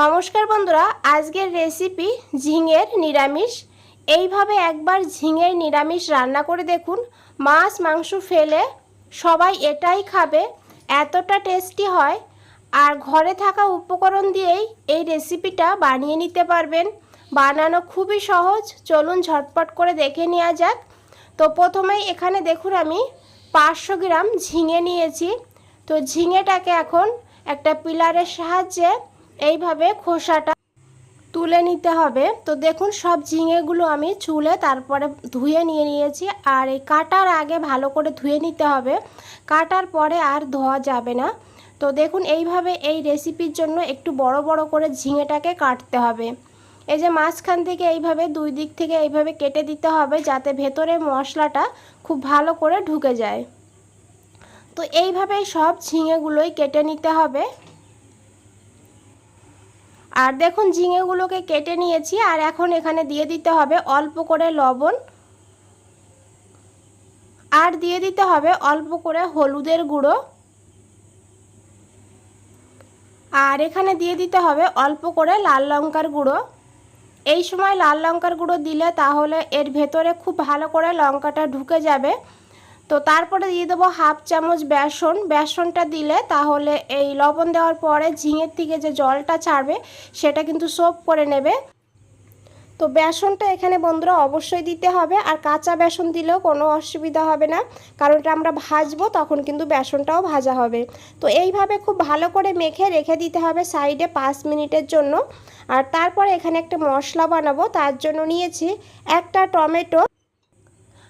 নমস্কার বন্ধুরা, আজকের রেসিপি ঝিঙের নিরামিষ। এইভাবে একবার ঝিঙের নিরামিষ রান্না করে দেখুন, মাছ, মাংস ফেলে সবাই এটাই খাবে, এতটা টেস্টি হয়। আর ঘরে থাকা উপকরণ দিয়েই এই রেসিপিটা বানিয়ে নিতে পারবেন। বানানো খুবই সহজ, চলুন ঝটপট করে দেখে নেওয়া যাক। তো প্রথমেই এখানে দেখুন আমি পাঁচশো গ্রাম ঝিঙে নিয়েছি। তো ঝিঙেটাকে এখন একটা পিলারের সাহায্যে এইভাবে খোসাটা তুলে নিতে হবে। তো দেখুন, সব ঝিঙেগুলো আমি চুলে তারপরে ধুয়ে নিয়ে নিয়েছি। আর এই কাটার আগে ভালো করে ধুয়ে নিতে হবে। কাটার পরে আর ধোয়া যাবে না। তো দেখুন, এইভাবে এই রেসিপির জন্য একটু বড় বড় করে ঝিঙেটাকে কাটতে হবে। এই যে মাঝখান থেকে এইভাবে, দুই দিক থেকে এইভাবে কেটে দিতে হবে যাতে ভেতরে মশলাটা খুব ভালো করে ঢুকে যায়। তো এইভাবে সব ঝিঙেগুলোই কেটে নিতে হবে। আর দেখুন ঝিঙেগুলোকে কেটে নিয়েছি, আর এখন এখানে দিয়ে দিতে হবে অল্প করে লবণ। আর দিয়ে দিতে হবে অল্প করে হলুদের গুঁড়ো। আর এখানে দিয়ে দিতে হবে অল্প করে লাল লঙ্কার গুঁড়ো। এই সময় লাল লঙ্কার গুঁড়ো দিলে তাহলে এর ভেতরে খুব ভালো করে লঙ্কাটা ঢুকে যাবে। তো তারপরে দিয়ে দেবো হাফ চামচ বেসন। বেসনটা দিলে তাহলে এই লবণ দেওয়ার পরে ঝিঙের থেকে যে জলটা ছাড়বে, সেটা কিন্তু সোপ করে নেবে। তো বেসনটা এখানে বন্ধুরা অবশ্যই দিতে হবে, আর কাঁচা বেসন দিলেও কোনো অসুবিধা হবে না, কারণ এটা আমরা ভাজবো, তখন কিন্তু বেসনটাও ভাজা হবে। তো এইভাবে খুব ভালো করে মেখে রেখে দিতে হবে সাইডে পাঁচ মিনিটের জন্য। আর তারপরে এখানে একটা মশলা বানাবো, তার জন্য নিয়েছি একটা টমেটো।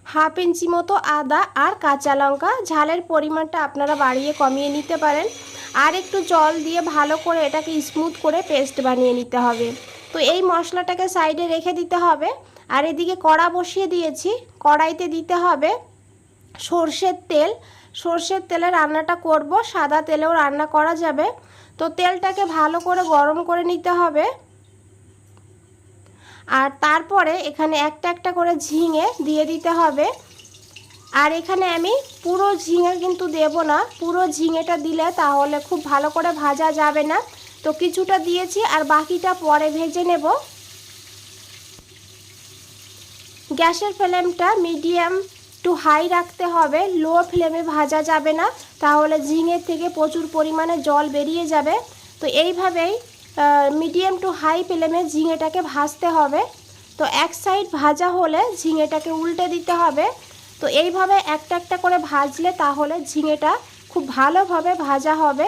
হাফ ইঞ্চি মতো আদা আর কাঁচা লঙ্কা। ঝালের পরিমাণটা আপনারা বাড়িয়ে কমিয়ে নিতে পারেন। আর একটু জল দিয়ে ভালো করে এটাকে স্মুথ করে পেস্ট বানিয়ে নিতে হবে। তো এই মশলাটাকে সাইডে রেখে দিতে হবে। আর এদিকে কড়া বসিয়ে দিয়েছি। কড়াইতে দিতে হবে সর্ষের তেল। সর্ষের তেলে রান্নাটা করব। সাদা তেলেও রান্না করা যাবে। তো তেলটাকে ভালো করে গরম করে নিতে হবে। আর তারপরে এখানে একটা একটা করে ঝিঙে দিয়ে দিতে হবে। আর এখানে আমি পুরো ঝিঙে কিন্তু দেব না। পুরো ঝিঙেটা দিলে তাহলে খুব ভালো করে ভাজা যাবে না। তো কিছুটা দিয়েছি আর বাকিটা পরে ভেজে নেব। গ্যাসের ফ্লেমটা মিডিয়াম টু হাই রাখতে হবে। লো ফ্লেমে ভাজা যাবে না। তাহলে ঝিঙের থেকে প্রচুর পরিমাণে জল বেরিয়ে যাবে। তো এইভাবেই মিডিয়াম টু হাই ফ্লেমে ঝিঙেটাকে ভাজতে হবে। তো এক সাইড ভাজা হলে ঝিঙেটাকে উল্টে দিতে হবে। তো এইভাবে একটা একটা করে ভাজলে তাহলে ঝিঙেটা খুব ভালোভাবে ভাজা হবে।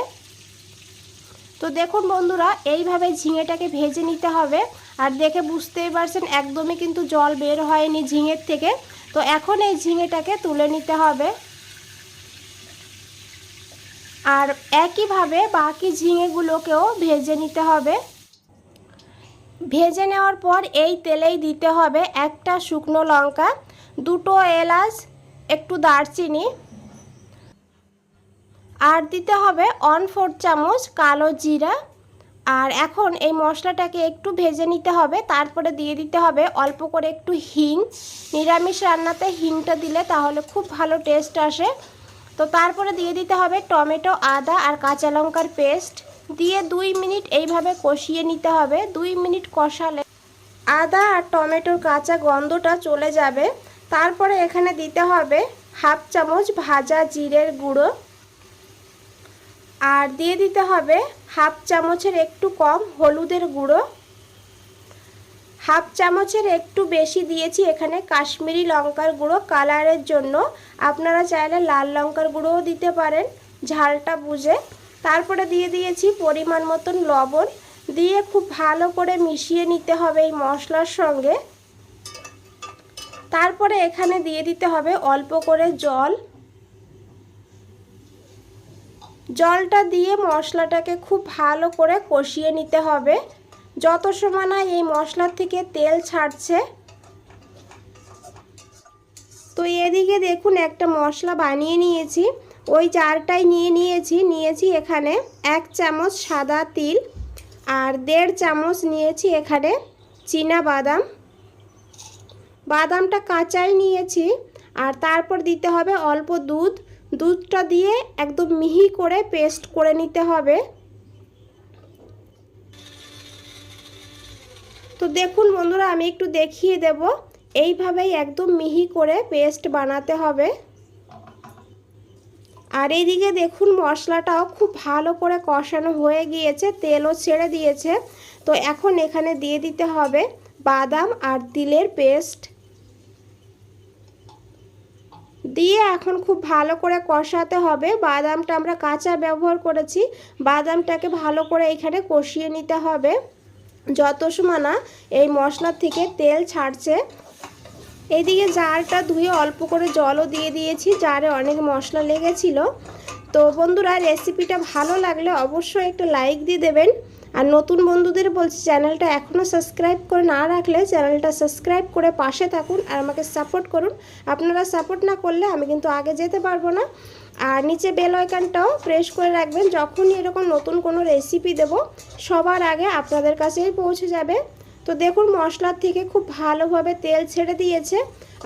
তো দেখুন বন্ধুরা, এইভাবে ঝিঙেটাকে ভেজে নিতে হবে। আর দেখে বুঝতেই পারছেন, একদমই কিন্তু জল বের হয়নি ঝিঙের থেকে। তো এখন এই ঝিঙেটাকে তুলে নিতে হবে। আর একইভাবে বাকি ঝিঙেগুলোকেও ভেজে নিতে হবে। ভেজে নেওয়ার পর এই তেলেই দিতে হবে একটা শুকনো লঙ্কা, দুটো এলাচ, একটু দারচিনি। আর দিতে হবে অন ফোর চামচ কালো জিরা। আর এখন এই মশলাটাকে একটু ভেজে নিতে হবে, তারপরে দিয়ে দিতে হবে অল্প করে একটু হিং। নিরামিষ রান্নাতে হিংটা দিলে তাহলে খুব ভালো টেস্ট আসে। তো তারপরে দিয়ে দিতে হবে টমেটো, আদা আর কাঁচা লঙ্কার পেস্ট। দিয়ে দুই মিনিট এইভাবে কষিয়ে নিতে হবে। দুই মিনিট কষালে আদা আর টমেটোর কাঁচা গন্ধটা চলে যাবে। তারপরে এখানে দিতে হবে হাফ চামচ ভাজা জিরের গুঁড়ো। আর দিয়ে দিতে হবে হাফ চামচের একটু কম হলুদের গুঁড়ো। হাফ চামচের একটু বেশি দিয়েছি এখানে কাশ্মীরি লঙ্কার গুঁড়ো কালারের জন্য। আপনারা চাইলে লাল লঙ্কার গুঁড়োও দিতে পারেন, ঝালটা বুঝে। তারপরে দিয়ে দিয়েছি পরিমাণ মতন লবণ। দিয়ে খুব ভালো করে মিশিয়ে নিতে হবে এই মশলার সঙ্গে। তারপরে এখানে দিয়ে দিতে হবে অল্প করে জল। জলটা দিয়ে মশলাটাকে খুব ভালো করে কষিয়ে নিতে হবে। যত সময় না এই মশলার থেকে তেল ছাড়ছে, তো এদিকে দেখুন একটা মশলা বানিয়ে নিয়েছি। ওই চারটাই নিয়ে নিয়েছি নিয়েছি এখানে এক চামচ সাদা তিল আর দেড় চামচ নিয়েছি এখানে চীনা বাদাম। বাদামটা কাঁচাই নিয়েছি আর তারপর দিতে হবে অল্প দুধ। দুধটা দিয়ে একদম মিহি করে পেস্ট করে নিতে হবে। দেখুন বন্ধুরা, আমি একটু দেখিয়ে দেব। এইভাবেই একদম মিহি করে পেস্ট বানাতে হবে। আর এইদিকে দেখুন, মশলাটাও খুব ভালো করে কষানো হয়ে গিয়েছে, তেলও ছেড়ে দিয়েছে। তো এখন এখানে দিয়ে দিতে হবে বাদাম আর তিলের পেস্ট। দিয়ে এখন খুব ভালো করে কষাতে হবে। বাদামটা আমরা কাঁচা ব্যবহার করেছি, বাদামটাকে ভালো করে এখানে কষিয়ে নিতে হবে। যত সময় না এই মশলা থেকে তেল ছাড়ছে, এইদিকে জারটা ধুয়ে অল্প করে জলও দিয়ে দিয়েছি, জারে অনেক মশলা লেগেছিল। তো বন্ধুরা, রেসিপিটা ভালো লাগলে অবশ্যই একটা লাইক দিয়ে দেবেন। আর নতুন বন্ধুদের বলছি, চ্যানেলটা এখনও সাবস্ক্রাইব করে না রাখলে চ্যানেলটা সাবস্ক্রাইব করে পাশে থাকুন আর আমাকে সাপোর্ট করুন। আপনারা সাপোর্ট না করলে আমি কিন্তু আগে যেতে পারব না। আর নিচে বেল আইকনটাও প্রেস করে রাখবেন। যখনই এরকম নতুন কোনো রেসিপি দেব, সবার আগে আপনাদের কাছেই পৌঁছে যাবে। তো দেখুন, মশলার থেকে খুব ভালোভাবে তেল ছেড়ে দিয়েছে।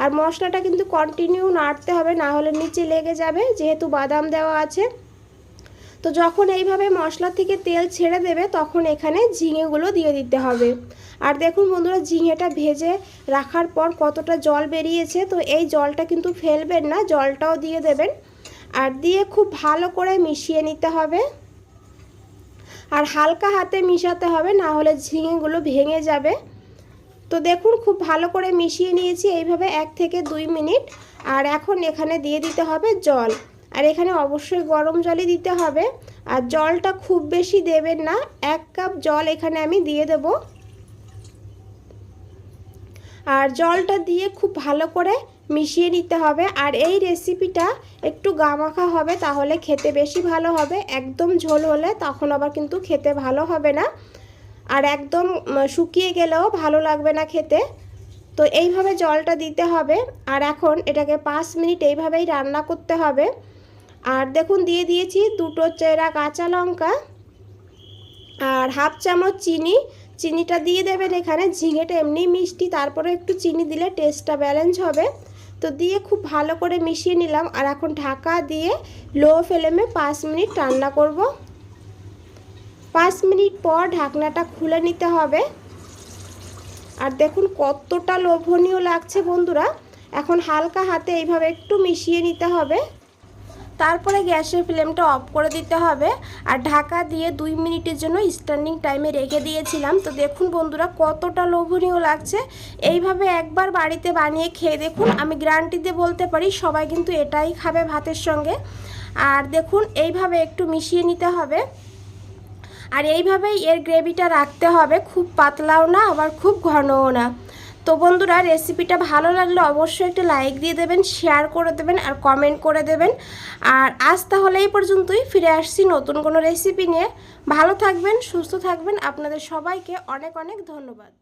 আর মশলাটা কিন্তু কন্টিনিউ নাড়তে হবে, না হলে নিচে লেগে যাবে, যেহেতু বাদাম দেওয়া আছে। তো যখন এইভাবে মশলা থেকে তেল ছেড়ে দেবে, তখন এখানে ঝিঙেগুলো দিয়ে দিতে হবে। আর দেখুন বন্ধুরা, ঝিঙেটা ভেজে রাখার পর কতটা জল বেরিয়েছে। তো এই জলটা কিন্তু ফেলবেন না, জলটাও দিয়ে দেবেন। আর দিয়ে খুব ভালো করে মিশিয়ে নিতে হবে। আর হালকা হাতে মিশাতে হবে, না হলে ঝিঙেগুলো ভেঙে যাবে। তো দেখুন, খুব ভালো করে মিশিয়ে নিয়েছি, এইভাবে এক থেকে দুই মিনিট। আর এখন এখানে দিয়ে দিতে হবে জল। আর এখানে অবশ্যই গরম জলই দিতে হবে। আর জলটা খুব বেশি দেবেন না, এক কাপ জল এখানে আমি দিয়ে দেব। আর জলটা দিয়ে খুব ভালো করে মিশিয়ে নিতে হবে। আর এই রেসিপিটা একটু গামাখা হবে তাহলে খেতে বেশি ভালো হবে। একদম ঝোল হলে তখন আবার কিন্তু খেতে ভালো হবে না। আর একদম শুকিয়ে গেলেও ভালো লাগবে না খেতে। তো এইভাবে জলটা দিতে হবে। আর এখন এটাকে পাঁচ মিনিট এইভাবেই রান্না করতে হবে। আর দেখুন, দিয়ে দিয়েছি দুটো চেরা কাঁচা লঙ্কা আর হাফ চামচ চিনি চিনিটা দিয়ে দেবেন এখানে, ঝিঙেটা এমনি মিষ্টি, তারপরে একটু চিনি দিলে টেস্টটা ব্যালেন্স হবে। তো দিয়ে খুব ভালো করে মিশিয়ে নিলাম, আর এখন ঢাকা দিয়ে লো ফ্লেমে পাঁচ মিনিট রান্না করব। পাঁচ মিনিট পর ঢাকনাটা খুলে নিতে হবে। আর দেখুন কতটা লোভনীয় লাগছে বন্ধুরা, এখন হালকা হাতে এইভাবে একটু মিশিয়ে নিতে হবে। তারপরে গ্যাসের ফ্লেমটা অফ করে দিতে হবে আর ঢাকা দিয়ে দুই মিনিটের জন্য স্ট্যান্ডিং টাইমে রেখে দিয়েছিলাম। তো দেখুন বন্ধুরা, কতটা লোভনীয় লাগছে। এইভাবে একবার বাড়িতে বানিয়ে খেয়ে দেখুন। আমি গ্যারান্টি দিয়ে বলতে পারি, সবাই কিন্তু এটাই খাবে ভাতের সঙ্গে। আর দেখুন, এইভাবে একটু মিশিয়ে নিতে হবে। আর এইভাবেই এর গ্রেভিটা রাখতে হবে। খুব পাতলাও না, আবার খুব ঘনও না। তো বন্ধুরা রেসিপিটা ভালো লাগলে অবশ্যই একটা লাইক দিয়ে দেবেন শেয়ার করে দেবেন আর কমেন্ট করে দেবেন। আর আজ তাহলে এই পর্যন্তই, ফিরে আসছি নতুন কোনো রেসিপি নিয়ে। ভালো থাকবেন, সুস্থ থাকবেন। আপনাদের সবাইকে অনেক অনেক ধন্যবাদ।